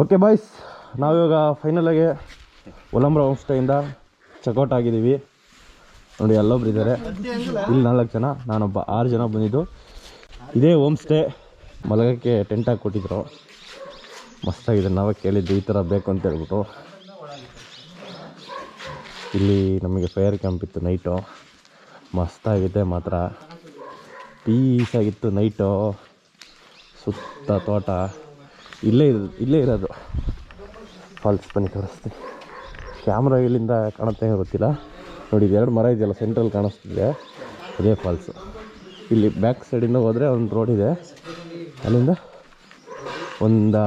Okay boys ನಾವಿವಾಗ ಫೈನಲಾಗಿ ಒಲಂಬ್ರ home ಸ್ಟೇಯಿಂದ checkout ಆಗಿದ್ದೀವಿ. ನೋಡಿ, ಎಲ್ಲೊಬ್ರು ಇದ್ದಾರೆ. ಇಲ್ಲಿ ನಾಲ್ಕು ಜನ, ನಾನೊಬ್ಬ ಆರು ಜನ ಬಂದಿದ್ದು. ಇದೇ ಹೋಮ್ ಸ್ಟೇ ಮಲಗಕ್ಕೆ ಟೆಂಟ್ ಹಾಕಿ ಕೊಟ್ಟಿದ್ರು. ಮಸ್ತಾಗಿದೆ ನಾವೇ ಕೇಳಿದ್ದು ಈ ಥರ ಬೇಕು ಅಂತ ಹೇಳ್ಬಿಟ್ಟು. ಇಲ್ಲಿ ನಮಗೆ ಫೈರ್ ಕ್ಯಾಂಪ್ ಇತ್ತು ನೈಟು ಮಸ್ತಾಗಿದೆ ಮಾತ್ರ. ಪೀಸಾಗಿತ್ತು ನೈಟು ಸುತ್ತ ತೋಟ. ಇಲ್ಲೇ ಇರೋದು ಇಲ್ಲೇ ಇರೋದು. ಫಾಲ್ಸ್ ಬನ್ನಿ ತೋರಿಸ್ತೀನಿ. ಕ್ಯಾಮ್ರಾ ಇಲ್ಲಿಂದ ಕಾಣುತ್ತೆ ಗೊತ್ತಿಲ್ಲ. ನೋಡಿ ಎರಡು ಮರ ಇದೆಯಲ್ಲ ಸೆಂಟ್ರಲ್ ಕಾಣಿಸ್ತಿದೆ. ಅದೇ ಫಾಲ್ಸು ಇಲ್ಲಿ ಬ್ಯಾಕ್ ಸೈಡಿಂದ ಹೋದರೆ ಒಂದು ರೋಡ್ ಇದೆ. ಅಲ್ಲಿಂದ ಒಂದು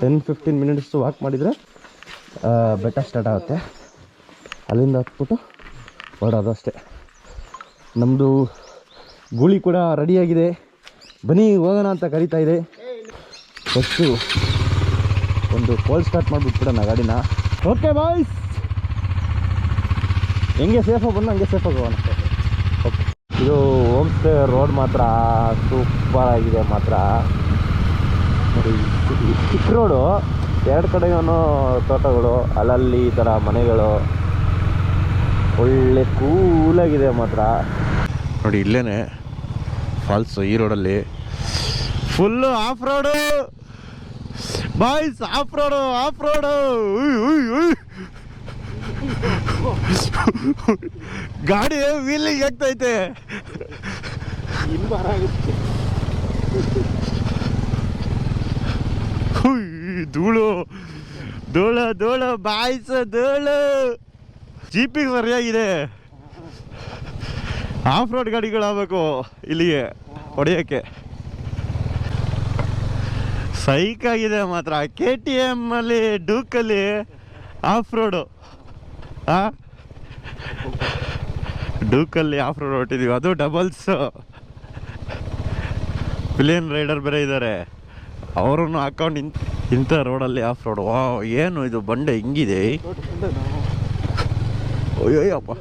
ಟೆನ್ ಫಿಫ್ಟೀನ್ ಮಿನಿಟ್ಸ್ ವಾಕ್ ಮಾಡಿದರೆ ಬೆಟ್ಟ ಸ್ಟಾರ್ಟ್ ಆಗುತ್ತೆ. ಅಲ್ಲಿಂದ ಹತ್ಬಿಟ್ಟು ಹೊರಡೋದು ಅಷ್ಟೇ. ನಮ್ಮದು ಗೂಳಿ ಕೂಡ ರೆಡಿಯಾಗಿದೆ ಬನ್ನಿ, ಹೋಗೋಣ ಅಂತ ಕರೀತಾ ಇದೆ. ಫಸ್ಟು ಒಂದು ಕೋಲ್ ಸ್ಟಾರ್ಟ್ ಮಾಡಿಬಿಟ್ಬಿಡೋಣ ಗಾಡಿನ. ಓಕೆ ಬಾಯ್ಸ್ ಹೆಂಗೆ ಸೇಫಾಗಿ ಬಂದು ಹಂಗೆ ಸೇಫಾಗಿ ಹೋಗೋಣ. ಓಕೆ ಇದು ಹೋಮ್ ಸ್ಟೇ ರೋಡ್ ಮಾತ್ರ ಸೂಪರ್ ಆಗಿದೆ ಮಾತ್ರ. ಚಿಕ್ಕ ರೋಡು ಎರಡು ಕಡೆಗೂ ತೋಟಗಳು, ಅಲ್ಲಲ್ಲಿ ಈ ಥರ ಮನೆಗಳು. ಒಳ್ಳೆ ಕೂಲಾಗಿದೆ ಮಾತ್ರ. ನೋಡಿ ಇಲ್ಲೇ ಫಾಲ್ಸು ಈ ರೋಡಲ್ಲಿ full off road boys off road off road. ಗಾಡಿ ವೀಲಿಂಗ್ ಆಗ್ತೈತೆ. ಧೂಳು. ಧೂಳ ಧೂಳ, ಬಾಯ್ಸ, ಧೂಳು. ಜೀಪಿಗೆ ಸರಿಯಾಗಿದೆ. ಆಫ್ ರೋಡ್ ಗಾಡಿಗಳಾಗಬೇಕು ಇಲ್ಲಿಗೆ, ಹೊಡೆಯೋಕ್ಕೆ. ಸೈಕ್ ಆಗಿದೆ ಮಾತ್ರ. ಕೆ ಟಿ ಎಂ ಅಲ್ಲಿ ಡೂಕಲ್ಲಿ ಆಫ್ ರೋಡು ಆ? ಡೂಕಲ್ಲಿ ಆಫ್ ರೋಡ್ ಹೊಟ್ಟಿದೀವಿ ಅದು ಡಬಲ್ಸ್ ಪ್ಲೇನ್ ರೈಡರ್ ಬೇರೆ ಇದ್ದಾರೆ ಅವರನ್ನು ಹಾಕೊಂಡು ಇಂಥ ಇಂಥ ರೋಡಲ್ಲಿ ಆಫ್ ರೋಡ್ ವಾ ಏನು ಇದು ಬಂಡೆ ಹಿಂಗಿದೆ? ಅಯ್ಯಪ್ಪ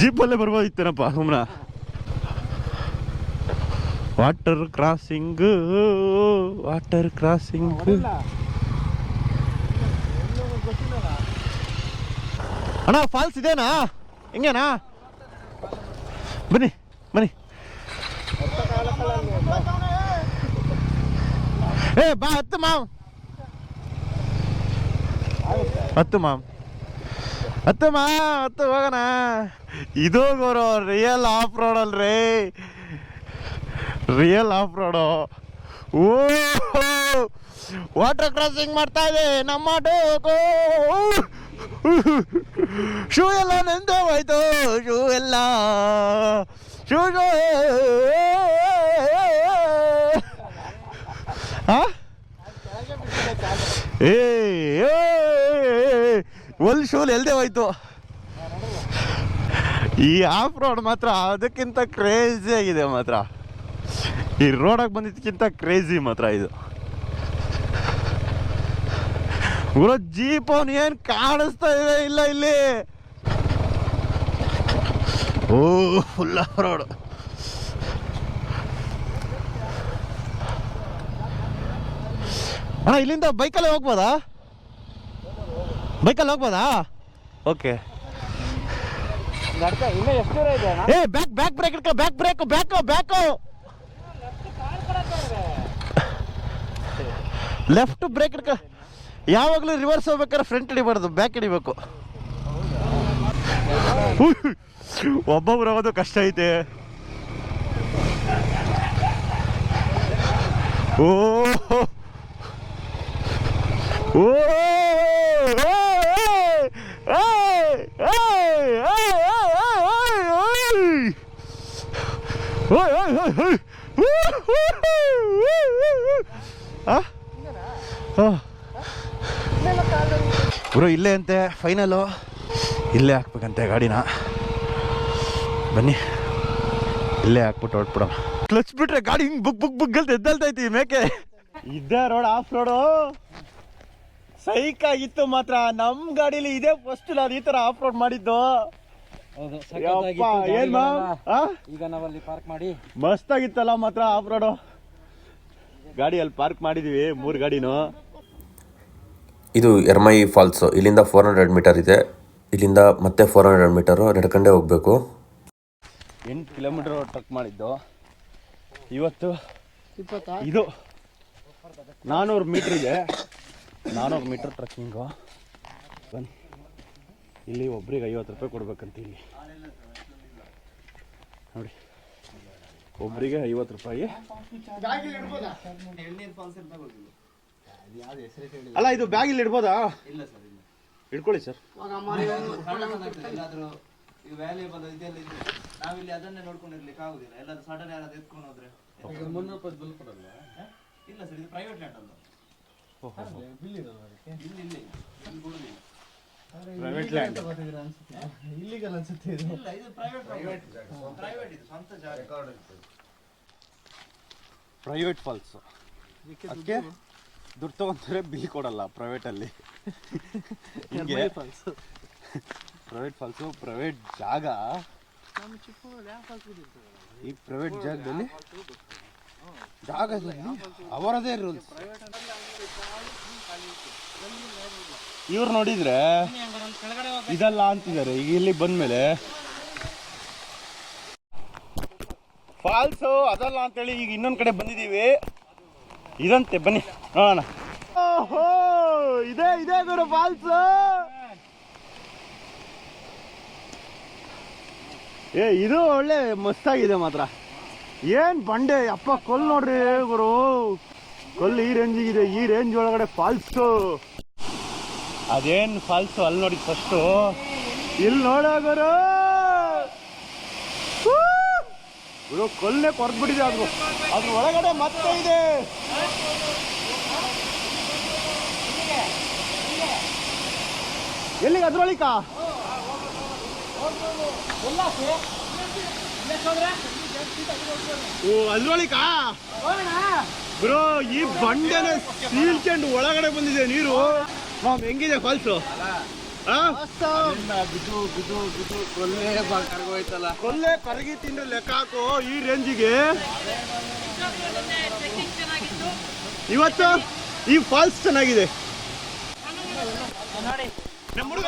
ಜೀಪಲ್ಲೇ ಬರ್ಬೋದಿತ್ತೇನಪ್ಪ ಸುಮ್ಮನ ವಾಟರ್ ಕ್ರಾಸಿಂಗ್ ವಾಟರ್ ಕ್ರಾಸಿಂಗ್ ಅಣ್ಣ ಫಾಲ್ಸ್ ಇದೇನಾ? ಹಿಂಗೇನಾ? ಬನ್ನಿ ಬನ್ನಿ. ಏ ಬಾ ಹತ್ತು ಮಾಮ್. ಹತ್ತು ಮಾಮ್. ಹತ್ತು ಮಾ ಹತ್ತು ಹೋಗೋಣ. ಇದು ಗುರು ರಿಯಲ್ ಆಫ್ ರೋಡ್ ಅಲ್ರಿ. ರಿಯಲ್ ಆಫ್ ರೋಡು ಓ ವಾಟರ್ ಕ್ರಾಸಿಂಗ್ ಮಾಡ್ತಾ ಇದೆ, ನಮ್ಮ ಟೋಕೋ ಶೂ ಎಲ್ಲ ನೆಂದು ಹೋಯ್ತು, ಶೂ ಎಲ್ಲ. Shoe shoe. ಏ. ಶೋಲ್ ಶೂಲ್ ಎಲ್ದೆ ಹೋಯ್ತು. ಈ ಆಫ್ ರೋಡ್ ಮಾತ್ರ ಅದಕ್ಕಿಂತ ಕ್ರೇಜಿ ಆಗಿದೆ ಮಾತ್ರ. ಈ ರೋಡಾಗಿ ಬಂದಿದ್ದಕ್ಕಿಂತ ಕ್ರೇಜಿ ಮಾತ್ರ ಇದು. ಗುರು ಜೀಪ್ ಅವನು ಏನು ಕಾಣಿಸ್ತಾ ಇದೆ? ಇಲ್ಲ ಇಲ್ಲಿ. ಓ ಫುಲ್ ಆಫ್ ರೋಡ್ ಅಣ್ಣ, ಇಲ್ಲಿಂದ ಬೈಕಲ್ಲೇ ಹೋಗ್ಬೋದಾ? ಬೈಕಲ್ಲಿ ಹೋಗ್ಬೋದಾ? ಓಕೆ ಇನ್ನ ಎಷ್ಟು ದೂರ ಇದೆ ಅಣ್ಣ? ಏ ಬ್ಯಾಕ್ ಬ್ಯಾಕ್ ಬ್ರೇಕ್ ಇಟ್ಕೊ back brake back back left brake ಇಟ್ಕೊ ಯಾವಾಗಲೂ ರಿವರ್ಸ್ ಹೋಗ್ಬೇಕಾದ್ರೆ ಫ್ರಂಟ್ ಹಿಡಿಬಾರ್ದು ಬ್ಯಾಕ್ ಹಿಡಿಬೇಕು. ಒಬ್ಬೊಬ್ರು ಹೋಗೋದು ಕಷ್ಟ ಐತೆ. ಓ ಓ ಬ್ರೋ ಇಲ್ಲೇ ಅಂತೆ. ಫೈನಲು ಇಲ್ಲೇ ಹಾಕ್ಬೇಕಂತೆ ಗಾಡಿನ. ಬನ್ನಿ. ಇಲ್ಲೇ ಹಾಕ್ಬಿಟ್ಟು ಹೊಟ್ಬಿಡೋಣ ಕ್ಲಚ್ ಬಿಟ್ರೆ ಗಾಡಿ ಹಿಂಗ್ ಬುಕ್ ಬುಕ್ ಬುಕ್ ಅಂತ ಎದ್ದಲ್ತೈತಿ ಮೇಕೆ. ಇದ್ದ ರೋಡ್ ಆಫ್ ರೋಡು ಸೈಕ್ ಆಗಿತ್ತು ಮಾತ್ರ. ನಮ್ಮ ಗಾಡೀಲಿ ಇದೇ ಫಸ್ಟ್ ನಾನು ಈ ಥರ ಆಫ್ ರೋಡ್ ಮಾಡಿದ್ದು. ಹೌದು ಯಪ್ಪ ಏನ್ ಮಾ ಆ? ಈಗ ನಾವಲ್ಲಿ ಪಾರ್ಕ್ ಮಾಡಿ. ಮಸ್ತಾಗಿತ್ತಲ್ಲ ಮಾತ್ರ ಆಫ್ ರೋಡು ಗಾಡಿ ಅಲ್ಲಿ ಪಾರ್ಕ್ ಮಾಡಿದೀವಿ ಮೂರು ಗಾಡಿನೂ. ಇದು ಎರ್ಮೈ ಫಾಲ್ಸು ಇಲ್ಲಿಂದ ಫೋರ್ ಹಂಡ್ರೆಡ್ ಮೀಟರ್ ಇದೆ. ಇಲ್ಲಿಂದ ಮತ್ತೆ ಫೋರ್ ಹಂಡ್ರೆಡ್ ಮೀಟರು ನಡ್ಕೊಂಡೇ ಹೋಗಬೇಕು. ಎಂಟು ಕಿಲೋಮೀಟರ್ ಟ್ರಕ್ ಮಾಡಿದ್ದು. ಇವತ್ತು ಇದು ನಾನ್ನೂರು ಮೀಟ್ರ್ ಇದೆ. ನಾನ್ನೂರು ಮೀಟ್ರ್ ಟ್ರಕ್ಕಿಂಗು ಬನ್ನಿ. ಇಲ್ಲಿ ಒಬ್ರಿಗೆ ಐವತ್ತು ರೂಪಾಯಿ ಕೊಡ್ಬೇಕಂತ ಇಲ್ಲಿ. ನೋಡಿ. ಒಬ್ಬರಿಗೆ ಐವತ್ತು ರೂಪಾಯಿ. ಅಲ್ಲ ಇದು ಬ್ಯಾಗ್ ಇಲ್ಲಿ ಇಡ್ಬೋದಾ? ಇಡ್ಕೊಳ್ಳಿ ಸರ್. ಎಲ್ಲಾದ್ರೂ ಇದು ವ್ಯಾಲ್ಯೂಬಲ್ ಇದೆಲ್ಲ ಇದೆ ನಾವಿಲ್ಲಿ ಅದನ್ನೇ ನೋಡ್ಕೊಂಡಿರ್ಲಿಕ್ಕೆ ಆಗುದಿಲ್ಲ ಎಲ್ಲಾದ್ರೂ ಸಡನ್ ಯಾರಾದ್ರೂ ಎತ್ಕೊಂಡು ಹೋದ್ರೆ ಕೊಡಲ್ಲ ಇಲ್ಲ. ಸರ್ ಇದು ಪ್ರೈವೇಟ್ ಲ್ಯಾಂಡ್ ಅಲ್ಲ ಇಲ್ಲಿ ಇಲ್ಲಿ. ಇಲ್ಲಿ ಕೊಡುದಿಲ್ಲ ಪ್ರೈವೇಟ್ ಲ್ಯಾಂಡ್ ಇಲ್ಲ ಇದು ಪ್ರೈವೇಟ್ ಪ್ರೈವೇಟ್ ಇದು ಸ್ವಂತ ಜಾಗ. ಪ್ರೈವೇಟ್ ಫಾಲ್ಸ್ ಅದಕ್ಕೆ ದುಡ್ಡು ತಗೊಂತಾರೆ ಬಿಲ್ ಕೊಡಲ್ಲ ಪ್ರೈವೇಟಲ್ಲಿ ಹಿಂಗೆ. ಪ್ರೈವೇಟ್ ಫಾಲ್ಸು ಪ್ರೈವೇಟ್ ಜಾಗ. ಈ ಪ್ರೈವೇಟ್ ಜಾಗದಲ್ಲಿ ಜಾಗದಲ್ಲಿ ಅವರದೇ ರೂಲ್ಸ್ ಇವ್ರು ನೋಡಿದ್ರೆ ಇದಲ್ಲ ಅಂತಿದ್ದಾರೆ. ಈಗ ಇಲ್ಲಿ ಬಂದ್ಮೇಲೆ ಫಾಲ್ಸು ಅದಲ್ಲ ಅಂತೇಳಿ ಈಗ ಇನ್ನೊಂದು ಕಡೆ ಬಂದಿದ್ದೀವಿ. ಇದಂತೆ, ಬನ್ನಿ, ನೋಡೋಣ. ಓಹೋ, ಇದೇ ಇದೇ ಗುರು ಫಾಲ್ಸ್. ಏ, ಇದು ಒಳ್ಳೆ ಮಸ್ತಾಗಿದೆ ಮಾತ್ರ. ಏನ್ ಬಂಡೆ, ಅಪ್ಪ, ಕೊಲ್ ನೋಡ್ರಿ, ಗುರು. ಕೊಲ್ ಈ ರೇಂಜಿಗಿದೆ ಈ ರೇಂಜ್ ಒಳಗಡೆ ಫಾಲ್ಸು. ಅದೇನ್ ಫಾಲ್ಸು ಅಲ್ಲಿ ನೋಡಿ ಫಸ್ಟು ಇಲ್ಲಿ ನೋಡೋ ಗುರು. ಹೂ! ಗುರು ಕೊಲ್ಲೆ ಕೊರ್ದ್ಬಿಟ್ಟಿದೆ ಅದು. ಅದ್ರ ಒಳಗಡೆ ಮತ್ತೆ ಇದೆ. ಎಲ್ಲಿಗೆ ಅದ್ರೊಳಿಕ ಓ ಅದ್ರೊಳಿಕ ಬ್ರೋ ಈ ಬಂಡೆನ ಸೀಲ್ಕೊಂಡು ಒಳಗಡೆ ಬಂದಿದೆ ನೀರು. ಮಾಮ್ ಹೆಂಗಿದೆ ಫಾಲ್ಸು ಬಿದ್ದು ಬಿದ್ದು ಬಿದ್ದು ಕೊಲ್ಲೆ ಕರಗೋಯ್ತಲ್ಲ. ಕೊಲ್ಲೆ ಕರಗಿ ತಿಂದು ಲೆಕ್ಕ ಹಾಕು ಈ ರೇಂಜಿಗೆ ಇವತ್ತು ಈ ಫಾಲ್ಸ್ ಚೆನ್ನಾಗಿದೆ. ನಮ್ಮ ಹುಡುಗ